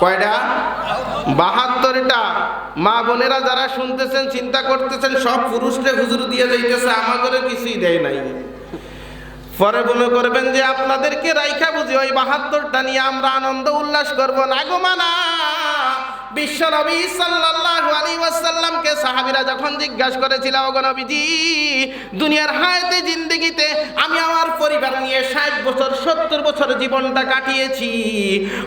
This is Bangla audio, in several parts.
কয়টা? বাহাত্তরটা। মা বোনেরা যারা শুনতেছেন, চিন্তা করতেছেন, সব পুরুষকে হুজুর দিয়ে যাইতেছে আমাদের কিছুই দেয় নাই। পরে মনে করবেন যে আপনাদেরকে রাইখা বুঝি, ওই বাহাত্তরটা নিয়ে আমরা আনন্দ উল্লাস করব না গো মানা বিশ্ব নবী সাল্লাল্লাহু আলাইহি ওয়াসাল্লামকে সাহাবীরা যখন জিজ্ঞাসা করেছিল, ওগো নবীজি, দুনিয়ার হায়াতে জিন্দেগিতে আমি আমার পরিবার নিয়ে 60 বছর 70 বছর জীবনটা কাটিয়েছি।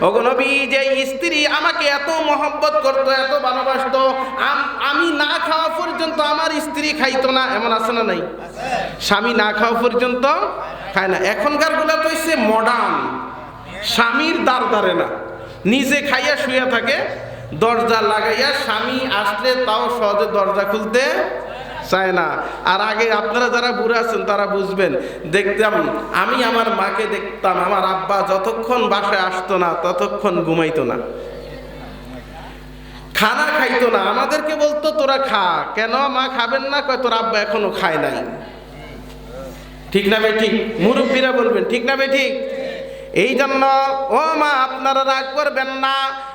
ওগো নবী, যে স্ত্রী আমাকে এত মহব্বত করতো, এত ভালোবাসতো, আমি না খাওয়া পর্যন্ত আমার স্ত্রী খাইতো না। এমন আছে না নাই? স্বামী না খাওয়া পর্যন্ত খায় না। এখনকারগুলো তো হচ্ছে মডার্ন স্বামীর দাঁড় দাঁড়ে না। নিজে খাইয়া শুয়ে থাকে দরজা লাগাইয়া স্বামী আসলে তাও সহজে দরজা খুলতে চায় না। আর আগে আপনারা যারা বুড়ে আছেন, তারা বুঝবেন, দেখতাম আমি আমার মাকে দেখতাম, আমার আব্বা যতক্ষণ বাসায় আসতো না, ততক্ষণ ঘুমাইতো না। খানা খাইতো না। আমাদেরকে বলতো, তোরা খা। কেন? মা খাবেন না? কয়, তোর আব্বা এখনও খায় নাই। ঠিক না বে ঠিক। মুরব্বীরা বলবেন, ঠিক না বে ঠিক? এই জন্য, ও মা, আপনারা রাগ করবেন না।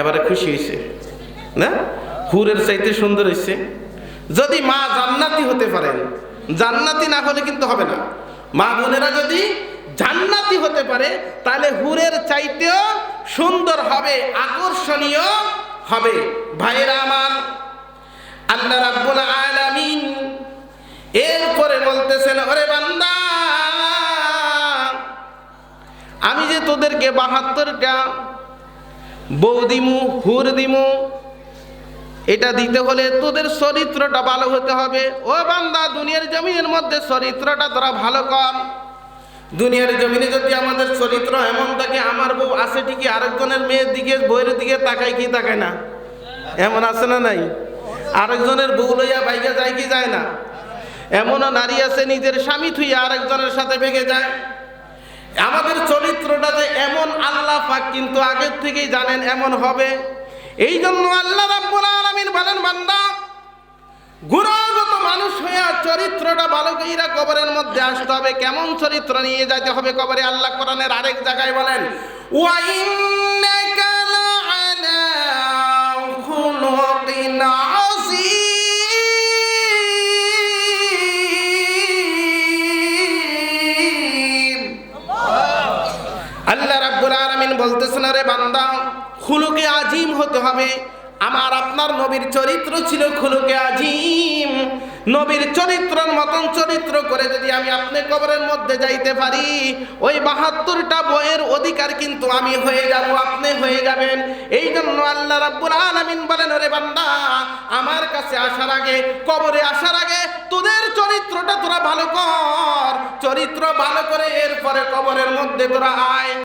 এবারে খুশি হয়েছে না? হুরের চাইতে সুন্দর হয়েছে যদি মা জান্নাতি হতে পারেন, জান্নাতি না হলে কিন্তু হবে না। মা বোনেরা যদি জান্নাতি হতে পারে, তাহলে হুরের চাইতেও সুন্দর হবে, আকর্ষণীয় হবে। ভাইরা আমার, আল্লাহ রাব্বুল আলামিন এরপরে বলতেছেন, ওরে বান্দা, আমি যে তোদেরকে বাহাত্তরটা বউ দিমু হুর দিমু এটা দিতে হলে তোদের চরিত্রটা ভালো হতে হবে। ও বান্দা, দুনিয়ার জমিনের মধ্যে চরিত্রটা তোরা ভালো কর। দুনিয়ার জমিনে যদি আমাদের চরিত্র এমন থাকে, আমার বউ আছে ঠিকই, আরেকজনের মেয়ের দিকে বইয়ের দিকে তাকায় কি তাকায় না? এমন আছে না নাই? আরেকজনের বউ লইয়া বাইকে যায় কি যায় না? এমনও নারী আছে, নিজের স্বামী থুইয়া আরেকজনের সাথে ভেঙে যায়। আমাদের চরিত্রটা যে এমন আল্লাহ পাক কিন্তু আগের থেকেই জানেন এমন হবে। এই জন্য আল্লাহ রাব্বুল আলামিন বলেন, বান্দা, গুণগত মানুষ হইয়া চরিত্রটা ভালো কইরা কবরের মধ্যে আসতে হবে। কেমন চরিত্র নিয়ে যাইতে হবে কবরে? আল্লাহ কোরআনের আরেক জায়গায় বলেন, ওয়া আল্লাহ রাব্বুল আলামিন বলতেছেন রে বান্দা, খুলুকে আজিম হতে হবে। আমার আপনার নবীর চরিত্র ছিল খুলুকে আজিম। নবীর চরিত্রের মতন চরিত্র করে যদি আমি আপনি কবরের মধ্যে যাইতে পারি, ওই বাহাত্তরটা বইয়ের অধিকার কিন্তু আমি হয়ে যাব, আপনি হয়ে যাবেন। এই জন্য আল্লাহ রাব্বুল আলামিন বলেন, ওরে বান্দা, আমার কাছে আসার আগে, কবরে আসার আগে তোদের চরিত্রটা তোরা ভালো কর। চরিত্র ভালো করে এরপরে কবরের মধ্যে তোরা আয়।